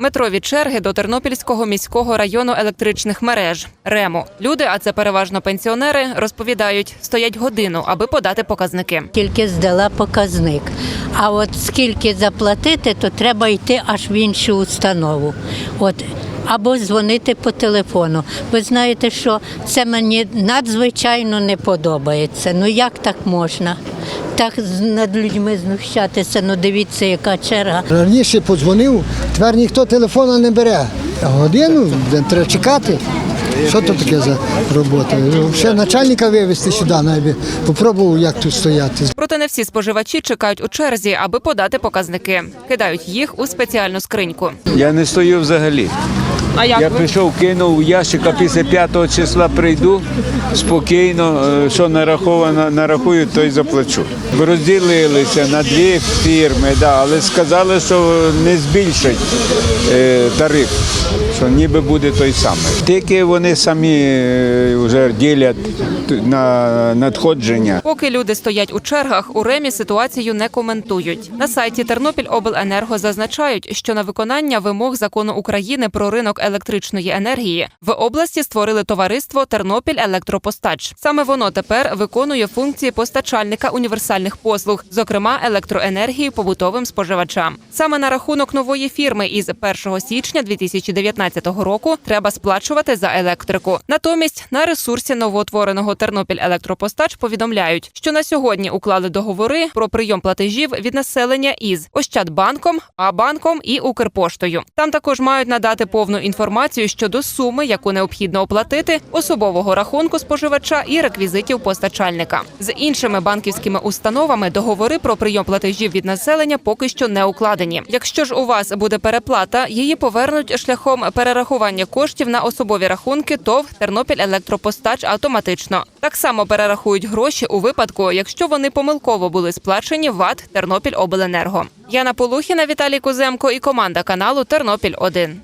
Метрові черги до Тернопільського міського району електричних мереж РЕМу. Люди, а це переважно пенсіонери, розповідають, стоять годину, аби подати показники. Тільки здала показник. А от скільки заплатити, то треба йти аж в іншу установу. От. Або дзвонити по телефону. Ви знаєте, що це мені надзвичайно не подобається. Ну як так можна? Так з- над людьми знущатися, ну дивіться, яка черга. Раніше подзвонив, тепер ніхто телефона не бере. Годину треба чекати. Що то таке за робота? Ще начальника вивезти сюди, навіть попробував, як тут стояти. Проте не всі споживачі чекають у черзі, аби подати показники. Кидають їх у спеціальну скриньку. Я не стою взагалі. А як Я прийшов, кинув ящик, а після 5 числа прийду спокійно, е, що нараховано, нарахую, то й заплачу. Розділилися на дві фірми, да, але сказали, що не збільшать е, тариф, що ніби буде той самий. Тільки вони самі е, вже ділять на надходження. Поки люди стоять у чергах, у ремі ситуацію не коментують. На сайті Тернопільобленерго зазначають, що на виконання вимог закону України про ринок електричної енергії в області створили товариство Тернопіль Електропостач. Саме воно тепер виконує функції постачальника універсальних послуг, зокрема електроенергії побутовим споживачам. Саме на рахунок нової фірми із 1 січня 2019 року треба сплачувати за електрику. Натомість на ресурсі новоутвореного Тернопіль Електропостач повідомляють, що на сьогодні уклали договори про прийом платежів від населення із Ощадбанком, А-банком і Укрпоштою. Там також мають надати повну інформацію щодо суми, яку необхідно оплатити, особового рахунку споживача і реквізитів постачальника. З іншими банківськими установами договори про прийом платежів від населення поки що не укладені. Якщо ж у вас буде переплата, її повернуть шляхом перерахування коштів на особові рахунки ТОВ Тернопіль Електропостач автоматично. Так само перерахують гроші у випадку, якщо вони помилково були сплачені ВАТ Тернопіль Обленерго. Яна Полухіна, Віталій Куземко і команда каналу Тернопіль 1